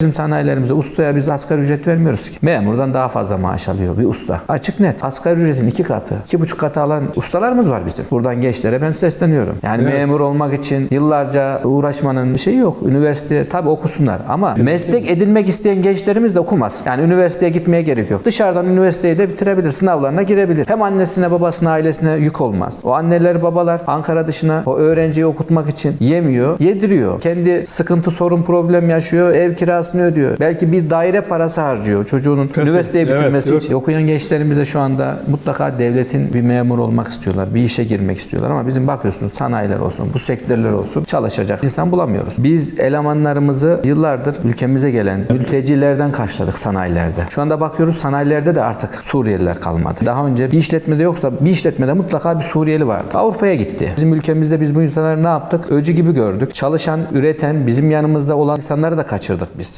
Bizim sanayilerimize ustaya biz asgari ücret vermiyoruz ki. Memurdan daha fazla maaş alıyor bir usta. Açık net. Asgari ücretin iki katı, iki buçuk katı alan ustalarımız var bizim. Buradan gençlere ben sesleniyorum. Yani memur olmak için yıllarca uğraşmanın bir şeyi yok. Üniversite tabii okusunlar ama meslek edinmek isteyen gençlerimiz de okumaz. Yani üniversiteye gitmeye gerek yok. Dışarıdan üniversiteyi de bitirebilir. Sınavlarına girebilir. Hem annesine, babasına, ailesine yük olmaz. O anneler, babalar Ankara dışına o öğrenciyi okutmak için yemiyor, yediriyor. Kendi sıkıntı, sorun, problem yaşıyor. Ev kirasını ödüyor. Belki bir daire parası harcıyor çocuğunun üniversiteyi Evet, bitirmesi yok. için. Okuyan gençlerimiz de şu anda mutlaka devletin bir memur olmak istiyorlar. Bir işe girmek istiyorlar ama bizim bakıyorsunuz sanayiler olsun, bu sektörler olsun çalışacak insan bulamıyoruz. Biz elemanlarımızı yıllardır ülkemize gelen mültecilerden karşıladık sanayilerde. Şu anda bakıyoruz sanayilerde de artık Suriyeliler kalmadı. Daha önce bir işletmede yoksa bir işletmede mutlaka bir Suriyeli vardı. Avrupa'ya gitti. Bizim ülkemizde biz bu insanları ne yaptık? Öcü gibi gördük. Çalışan, üreten, bizim yanımızda olan insanları da kaçırdık biz.